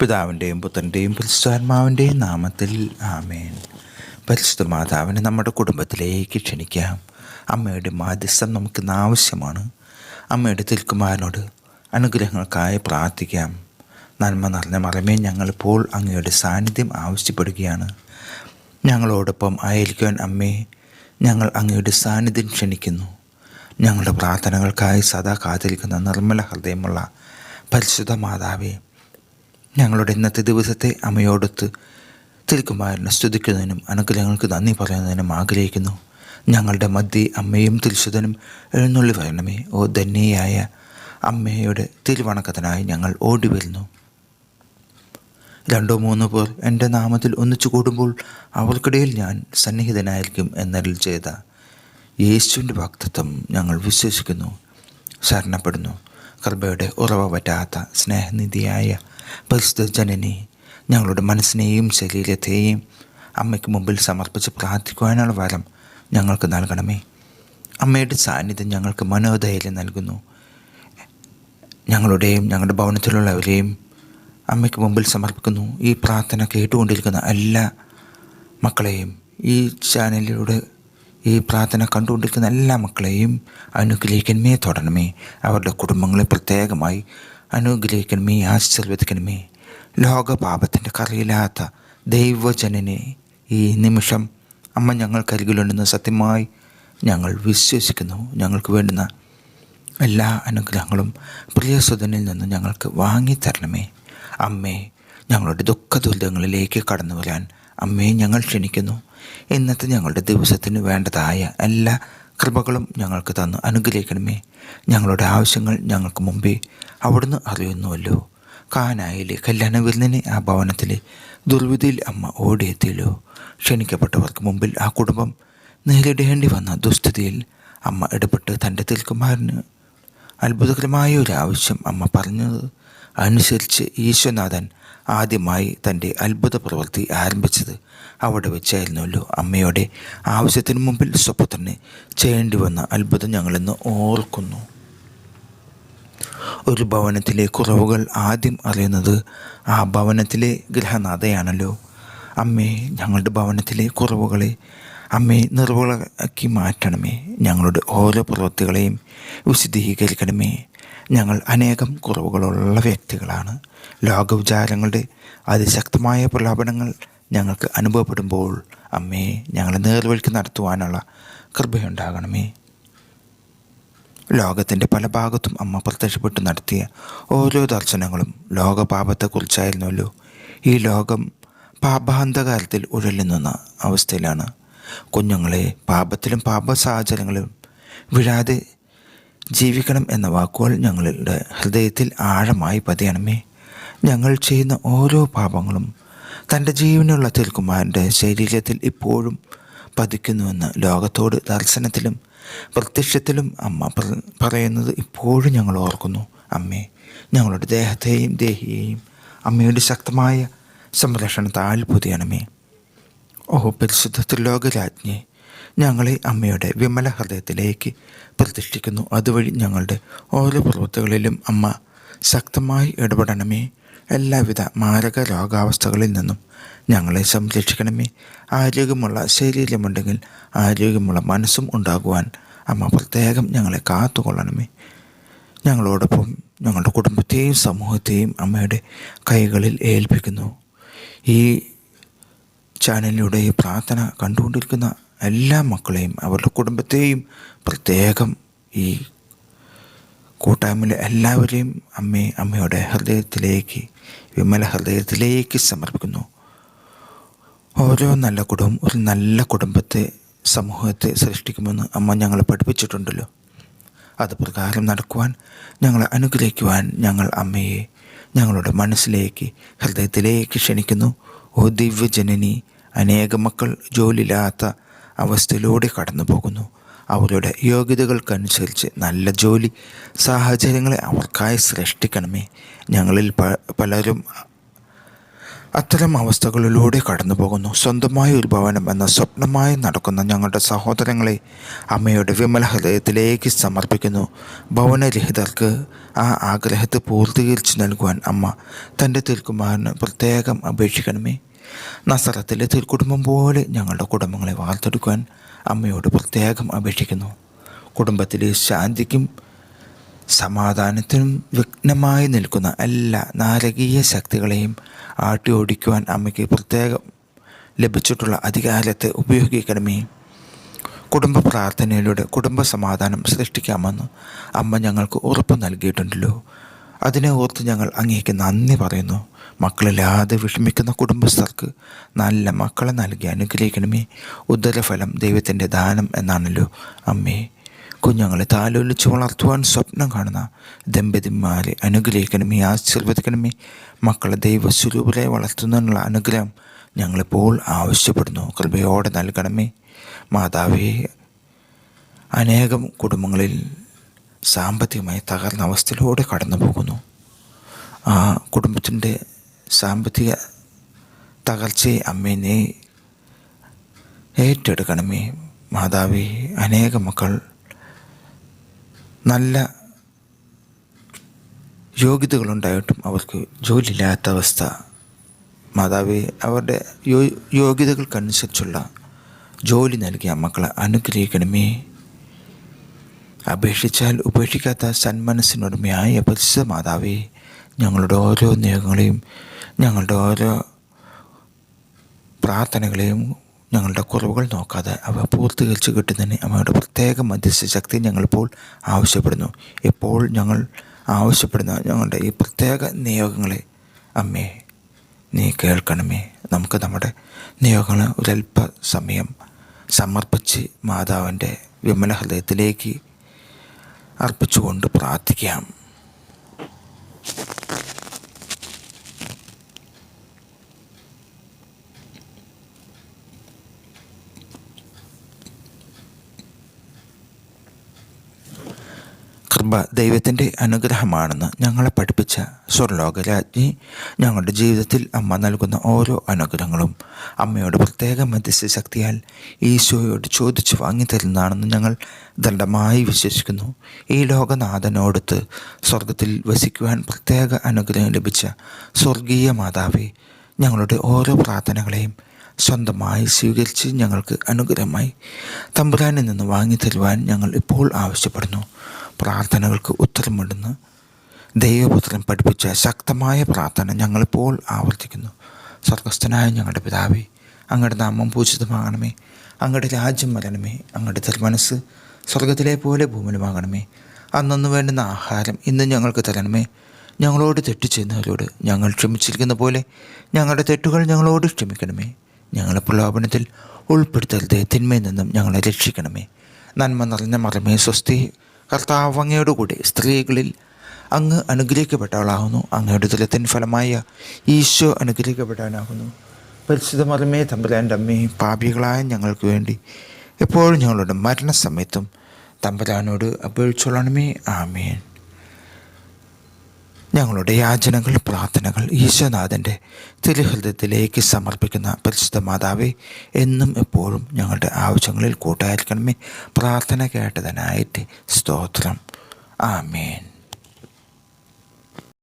പിതാവിന്റെയും പുത്രന്റെയും പരിശുദ്ധാത്മാവിന്റെയും നാമത്തിൽ ആമേൻ. പരിശുദ്ധ മാതാവിനെ നമ്മുടെ കുടുംബത്തിലേക്ക് ക്ഷണിക്കാം. അമ്മയുടെ മാധ്യസ്ഥം നമുക്കിന്ന് ആവശ്യമാണ്. അമ്മയുടെ തിരുക്കുമാരനോട് അനുഗ്രഹങ്ങൾക്കായി പ്രാർത്ഥിക്കാം. നന്മ നിറഞ്ഞ മറമേ ഞങ്ങളിപ്പോൾ അങ്ങയുടെ സാന്നിധ്യം ആവശ്യപ്പെടുകയാണ്. ഞങ്ങളോടൊപ്പം ആയിരിക്കുവാൻ അമ്മേ ഞങ്ങൾ അങ്ങയുടെ സാന്നിധ്യം ക്ഷണിക്കുന്നു. ഞങ്ങളുടെ പ്രാർത്ഥനകൾക്കായി സദാ കാത്തിരിക്കുന്ന നിർമ്മല ഹൃദയമുള്ള പരിശുദ്ധ മാതാവേ ഞങ്ങളുടെ ഇന്നത്തെ ദിവസത്തെ അമ്മയോടൊത്ത് തിരുക്കുമാരനെ സ്തുതിക്കുന്നതിനും അനുഗ്രഹങ്ങൾക്ക് നന്ദി പറയുന്നതിനും ആഗ്രഹിക്കുന്നു. ഞങ്ങളുടെ മധ്യ അമ്മയും തിരുശുദ്ധനും എഴുന്നള്ളി വരണമേ. ഓ ധന്യയായ അമ്മയുടെ തിരുവണക്കത്തിനായി ഞങ്ങൾ ഓടി വരുന്നു രണ്ടോ മൂന്നോ പേർ എന്റെ നാമത്തിൽ ഒന്നിച്ചു കൂടുമ്പോൾ അവർക്കിടയിൽ ഞാൻ സന്നിഹിതനായിരിക്കും എന്നരിൽ ചെയ്ത യേശുവിന്റെ ഭക്തത്വം ഞങ്ങൾ വിശ്വസിക്കുന്നു ശരണപ്പെടുന്നു. കൃപയുടെ ഉറവ പറ്റാത്ത സ്നേഹനിധിയായ പരിശുദ്ധ ജനനി ഞങ്ങളുടെ മനസ്സിനെയും ശരീരത്തെയും അമ്മയ്ക്ക് മുമ്പിൽ സമർപ്പിച്ച് പ്രാർത്ഥിക്കുവാനുള്ള വരം ഞങ്ങൾക്ക് നൽകണമേ. അമ്മയുടെ സാന്നിധ്യം ഞങ്ങൾക്ക് മനോധൈര്യം നൽകുന്നു. ഞങ്ങളുടെയും ഞങ്ങളുടെ ഭവനത്തിലുള്ളവരെയും അമ്മയ്ക്ക് മുമ്പിൽ സമർപ്പിക്കുന്നു. ഈ പ്രാർത്ഥന കേട്ടുകൊണ്ടിരിക്കുന്ന എല്ലാ മക്കളെയും ഈ ചാനലിലൂടെ ഈ പ്രാർത്ഥന കണ്ടുകൊണ്ടിരിക്കുന്ന എല്ലാ മക്കളെയും അനുഗ്രഹിക്കണമേ തുടരണമേ അവരുടെ കുടുംബങ്ങളെ പ്രത്യേകമായി അനുഗ്രഹിക്കണമേ ആശീർവദിക്കണമേ. ലോകപാപത്തിന്റെ കറിയില്ലാത്ത ദൈവജനനെ ഈ നിമിഷം അമ്മ ഞങ്ങൾക്കരികിലുണ്ടെന്ന് സത്യമായി ഞങ്ങൾ വിശ്വസിക്കുന്നു. ഞങ്ങൾക്ക് വേണ്ടുന്ന എല്ലാ അനുഗ്രഹങ്ങളും പ്രിയസുതനിൽ നിന്ന് ഞങ്ങൾക്ക് വാങ്ങിത്തരണമേ അമ്മേ ഞങ്ങളുടെ ദുഃഖ ദുരിതങ്ങളിലേക്ക് കടന്നു വരാൻ അമ്മയെ ഞങ്ങൾ ക്ഷണിക്കുന്നു. ഇന്നത്തെ ഞങ്ങളുടെ ദിവസത്തിന് വേണ്ടതായ എല്ലാ കൃപകളും ഞങ്ങൾക്ക് തന്ന്. അനുഗ്രഹിക്കണമേ. ഞങ്ങളുടെ ആവശ്യങ്ങൾ ഞങ്ങൾക്ക് മുമ്പേ അവിടുന്ന് അറിയുന്നുവല്ലോ. കാനായിലെ കല്യാണ വിരുന്നിനെ ആ ഭവനത്തിലെ ദുർവിധിയിൽ അമ്മ ഓടിയെത്തിയല്ലോ. ക്ഷണിക്കപ്പെട്ടവർക്ക് മുമ്പിൽ ആ കുടുംബം നേരിടേണ്ടി വന്ന ദുസ്ഥിതിയിൽ അമ്മ ഇടപെട്ട് തന്റെ തിൽക്കുമാരന് അത്ഭുതകരമായ ഒരു ആവശ്യം അമ്മ പറഞ്ഞത് അനുസരിച്ച് ഈശ്വനാഥൻ ആദ്യമായി തന്റെ അത്ഭുത പ്രവൃത്തി ആരംഭിച്ചത് അവിടെ വെച്ചായിരുന്നല്ലോ അമ്മയുടെ ആവശ്യത്തിന് മുമ്പിൽ സ്വപുത്രന് ചെയ്യേണ്ടി വന്ന അത്ഭുതം ഞങ്ങളെന്ന് ഓർക്കുന്നു. ഒരു ഭവനത്തിലെ കുറവുകൾ ആദ്യം അറിയുന്നത് ആ ഭവനത്തിലെ ഗ്രഹനാഥയാണല്ലോ അമ്മേ ഞങ്ങളുടെ ഭവനത്തിലെ കുറവുകളെ അമ്മേ നിർവളാക്കി മാറ്റണമേ. ഞങ്ങളുടെ ഓരോ പ്രവൃത്തികളെയും വിശദീകരിക്കണമേ. ഞങ്ങൾ അനേകം കുറവുകളുള്ള വ്യക്തികളാണ്. ലോകവിചാരങ്ങളുടെ അതിശക്തമായ പ്രലോഭനങ്ങൾ ഞങ്ങൾക്ക് അനുഭവപ്പെടുമ്പോൾ അമ്മേ ഞങ്ങളെ നേർവഴിക്ക് നടത്തുവാനുള്ള കൃപയുണ്ടാകണമേ. ലോകത്തിന്റെ പല ഭാഗത്തും അമ്മ പ്രത്യക്ഷപ്പെട്ട് നടത്തിയ ഓരോ ദർശനങ്ങളും ലോകപാപത്തെക്കുറിച്ചായിരുന്നല്ലോ. ഈ ലോകം പാപാന്തകാലത്തിൽ ഉഴലുന്ന അവസ്ഥയിലാണ്. കുഞ്ഞുങ്ങളെ പാപത്തിലും പാപ സാഹചര്യങ്ങളിലും വിഴാതെ ജീവിക്കണം എന്ന വാക്കുകൾ ഞങ്ങളുടെ ഹൃദയത്തിൽ ആഴമായി പതിയണമേ. ഞങ്ങൾ ചെയ്യുന്ന ഓരോ പാപങ്ങളും തന്റെ ജീവനുള്ള തിൽക്കുമാരന്റെ ശരീരത്തിൽ ഇപ്പോഴും പതിക്കുന്നുവെന്ന് ലോകത്തോട് ദർശനത്തിലും പ്രത്യക്ഷത്തിലും അമ്മ പറ- പറയുന്നത് ഇപ്പോഴും ഞങ്ങൾ ഓർക്കുന്നു. അമ്മേ ഞങ്ങളുടെ ദേഹത്തെയും ദേഹിയെയും അമ്മയുടെ ശക്തമായ സംരക്ഷണത്താൽ പുതിയണമേ. ഓ പരിശുദ്ധ ത്രിലോകരാജ്ഞി ഞങ്ങളെ അമ്മയുടെ വിമല ഹൃദയത്തിലേക്ക് പ്രതിഷ്ഠിക്കുന്നു. അതുവഴി ഞങ്ങളുടെ ഓരോ പ്രവൃത്തികളിലും അമ്മ ശക്തമായി ഇടപെടണമേ. എല്ലാവിധ മാരക രോഗാവസ്ഥകളിൽ നിന്നും ഞങ്ങളെ സംരക്ഷിക്കണമേ. ആരോഗ്യമുള്ള ശരീരമുണ്ടെങ്കിൽ ആരോഗ്യമുള്ള മനസ്സും ഉണ്ടാകുവാൻ അമ്മ പ്രത്യേകം ഞങ്ങളെ കാത്തുകൊള്ളണമേ. ഞങ്ങളോടൊപ്പം ഞങ്ങളുടെ കുടുംബത്തെയും സമൂഹത്തെയും അമ്മയുടെ കൈകളിൽ ഏൽപ്പിക്കുന്നു. ഈ ചാനലിലൂടെ ഈ പ്രാർത്ഥന കണ്ടുകൊണ്ടിരിക്കുന്ന എല്ലാ മക്കളെയും അവരുടെ കുടുംബത്തെയും പ്രത്യേകം ഈ കൂട്ടായ്മയിലെ എല്ലാവരെയും അമ്മയെ അമ്മയുടെ ഹൃദയത്തിലേക്ക് വിമല ഹൃദയത്തിലേക്ക് സമർപ്പിക്കുന്നു. ഓരോ നല്ല കുടുംബം ഒരു നല്ല കുടുംബത്തെ സമൂഹത്തെ സൃഷ്ടിക്കുമെന്ന് അമ്മ ഞങ്ങളെ പഠിപ്പിച്ചിട്ടുണ്ടല്ലോ. അത് പ്രകാരം നടക്കുവാൻ ഞങ്ങളെ അനുഗ്രഹിക്കുവാൻ ഞങ്ങൾ അമ്മയെ ഞങ്ങളുടെ മനസ്സിലേക്ക് ഹൃദയത്തിലേക്ക് ക്ഷണിക്കുന്നു. ഓ ദിവ്യജനനി അനേക മക്കൾ ജോലിയില്ലാത്ത അവസ്ഥയിലൂടെ കടന്നു പോകുന്നു അവരുടെ യോഗ്യതകൾക്കനുസരിച്ച് നല്ല ജോലി സാഹചര്യങ്ങളെ അവർക്കായി സൃഷ്ടിക്കണമേ. ഞങ്ങളിൽ പലരും അത്തരം അവസ്ഥകളിലൂടെ കടന്നു പോകുന്നു. സ്വന്തമായ ഒരു ഭവനം എന്ന സ്വപ്നമായി നടക്കുന്ന ഞങ്ങളുടെ സഹോദരങ്ങളെ അമ്മയുടെ വിമല ഹൃദയത്തിലേക്ക് സമർപ്പിക്കുന്നു. ഭവനരഹിതർക്ക് ആ ആഗ്രഹത്തെ പൂർത്തീകരിച്ച് നൽകുവാൻ അമ്മ തന്റെ തിരുക്കുമാരന് പ്രത്യേകം അപേക്ഷിക്കണമേ. നസറത്തിലെ തിരുക്കുടുംബം പോലെ ഞങ്ങളുടെ കുടുംബങ്ങളെ വാർത്തെടുക്കുവാൻ അമ്മയോട് പ്രത്യേകം അപേക്ഷിക്കുന്നു. കുടുംബത്തിലെ ശാന്തിക്കും സമാധാനത്തിനും വിഘ്നമായി നിൽക്കുന്ന എല്ലാ നാരകീയ ശക്തികളെയും ആട്ടി ഓടിക്കുവാൻ അമ്മയ്ക്ക് പ്രത്യേകം ലഭിച്ചിട്ടുള്ള അധികാരത്തെ ഉപയോഗിക്കണമേ. കുടുംബ പ്രാർത്ഥനയിലൂടെ കുടുംബ സമാധാനം സൃഷ്ടിക്കാമെന്ന് അമ്മ ഞങ്ങൾക്ക് ഉറപ്പ് നൽകിയിട്ടുണ്ടല്ലോ. അതിനെ ഓർത്ത് ഞങ്ങൾ അങ്ങേക്ക് നന്ദി പറയുന്നു. മക്കളില്ലാതെ വിഷമിക്കുന്ന കുടുംബസ്ഥർക്ക് നല്ല മക്കളെ നൽകി അനുഗ്രഹിക്കണമേ. ഉദരഫലം ദൈവത്തിന്റെ ദാനം എന്നാണല്ലോ. അമ്മേ കുഞ്ഞുങ്ങളെ താലോലിച്ച് വളർത്തുവാൻ സ്വപ്നം കാണുന്ന ദമ്പതിമാരെ അനുഗ്രഹിക്കണമേ ആശീർവദിക്കണമേ. മക്കളെ ദൈവസ്വരൂപരെ വളർത്തുന്നതിനുള്ള അനുഗ്രഹം ഞങ്ങളിപ്പോൾ ആവശ്യപ്പെടുന്നു. കൃപയോടെ നൽകണമേ. മാതാവേ അനേകം കുടുംബങ്ങളിൽ സാമ്പത്തികമായി തകർന്ന അവസ്ഥയിലൂടെ കടന്നു പോകുന്നു ആ കുടുംബത്തിന്റെ സാമ്പത്തിക തകർച്ചയെ അമ്മേ നീ ഏറ്റെടുക്കണമേ. മാതാവി അനേക മക്കൾ നല്ല യോഗ്യതകളുണ്ടായിട്ടും അവർക്ക് ജോലിയില്ലാത്ത അവസ്ഥ. മാതാവി അവരുടെ യോ യോഗ്യതകൾക്കനുസരിച്ചുള്ള ജോലി നൽകിയ മക്കളെ അനുഗ്രഹിക്കണമേ. അപേക്ഷിച്ചാൽ ഉപേക്ഷിക്കാത്ത സന്മനസ്സിനുടമയായ പരിശുദ്ധ മാതാവേ ഞങ്ങളുടെ ഓരോ നിയമങ്ങളെയും ഞങ്ങളുടെ ഓരോ പ്രാർത്ഥനകളെയും ഞങ്ങളുടെ കുറവുകൾ നോക്കാതെ അവ പൂർത്തീകരിച്ച് കിട്ടുന്നതിന് അമ്മയുടെ പ്രത്യേക മധ്യസ്ഥ ശക്തി ഞങ്ങളിപ്പോൾ ആവശ്യപ്പെടുന്നു. ഇപ്പോൾ ഞങ്ങൾ ആവശ്യപ്പെടുന്ന ഞങ്ങളുടെ ഈ പ്രത്യേക നിയോഗങ്ങളെ അമ്മേ നീ കേൾക്കണമേ. നമുക്ക് നമ്മുടെ നിയോഗങ്ങൾ ഒരല്പ സമയം സമർപ്പിച്ച് മാതാവിന്റെ വിമല ഹൃദയത്തിലേക്ക് അർപ്പിച്ചുകൊണ്ട് പ്രാർത്ഥിക്കാം. കൃപ ദൈവത്തിന്റെ അനുഗ്രഹമാണെന്ന് ഞങ്ങളെ പഠിപ്പിച്ച സ്വർലോകരാജ്ഞി ഞങ്ങളുടെ ജീവിതത്തിൽ അമ്മ നൽകുന്ന ഓരോ അനുഗ്രഹങ്ങളും അമ്മയുടെ പ്രത്യേക മധ്യസ്ഥ ശക്തിയാൽ ഈശോയോട് ചോദിച്ചു വാങ്ങിത്തരുന്നതാണെന്ന് ഞങ്ങൾ ദണ്ഡമായി വിശ്വസിക്കുന്നു. ഈ ലോകനാഥനോടുത്ത് സ്വർഗത്തിൽ വസിക്കുവാൻ പ്രത്യേക അനുഗ്രഹം ലഭിച്ച സ്വർഗീയ മാതാവേ ഞങ്ങളുടെ ഓരോ പ്രാർത്ഥനകളെയും സ്വന്തമായി സ്വീകരിച്ച് ഞങ്ങൾക്ക് അനുഗ്രഹമായി തമ്പുരാനിൽ നിന്ന് വാങ്ങി തരുവാൻ ഞങ്ങൾ ഇപ്പോൾ ആവശ്യപ്പെടുന്നു. പ്രാർത്ഥനകൾക്ക് ഉത്തരമുണ്ടെന്ന് ദൈവപുത്രൻ പഠിപ്പിച്ച ശക്തമായ പ്രാർത്ഥന ഞങ്ങളിപ്പോൾ ആവർത്തിക്കുന്നു. സ്വർഗസ്ഥനായ ഞങ്ങളുടെ പിതാവേ അങ്ങയുടെ നാമം പൂജിതമാകണമേ. അങ്ങയുടെ രാജ്യം വരണമേ. അങ്ങയുടെ തിരുമനസ് സ്വർഗത്തിലെ പോലെ ഭൂമിയിലുമാകണമേ. അന്നു വേണ്ടുന്ന ആഹാരം ഇന്ന് ഞങ്ങൾക്ക് തരണമേ. ഞങ്ങളോട് തെറ്റ് ചെയ്യുന്നവരോട് ഞങ്ങൾ ക്ഷമിച്ചിരിക്കുന്ന പോലെ ഞങ്ങളുടെ തെറ്റുകൾ ഞങ്ങളോട് ക്ഷമിക്കണമേ. ഞങ്ങളെ പ്രലോഭനത്തിൽ ഉൾപ്പെടുത്തരുത്. തിന്മയിൽ നിന്നും ഞങ്ങളെ രക്ഷിക്കണമേ. നന്മ നിറഞ്ഞ മറമേ സ്വസ്തി. കർത്താവ് അങ്ങയുടെ കൂടെ സ്ത്രീകളിൽ അങ്ങ് അനുഗ്രഹിക്കപ്പെട്ടവളാകുന്നു. അങ്ങയുടെ തുലത്തിന് ഫലമായ ഈശോ അനുഗ്രഹിക്കപ്പെടാനാകുന്നു. പരിശുദ്ധ മറമേ തമ്പുരാന്റെ അമ്മേ പാപികളായ ഞങ്ങൾക്ക് വേണ്ടി എപ്പോഴും ഞങ്ങളുടെ മരണസമയത്തും തമ്പുരാനോട് അപേക്ഷിച്ചോളണമേ. ആമേൻ. ഞങ്ങളുടെ യാചനകൾ പ്രാർത്ഥനകൾ ഈശ്വനാഥന്റെ തിരുഹൃദയത്തിലേക്ക് സമർപ്പിക്കുന്ന പരിശുദ്ധ മാതാവെ എന്നും എപ്പോഴും ഞങ്ങളുടെ ആവശ്യങ്ങളിൽ കൂട്ടായിരിക്കണമേ. പ്രാർത്ഥന കേട്ടതിനായിട്ട് സ്തോത്രം. ആമേൻ.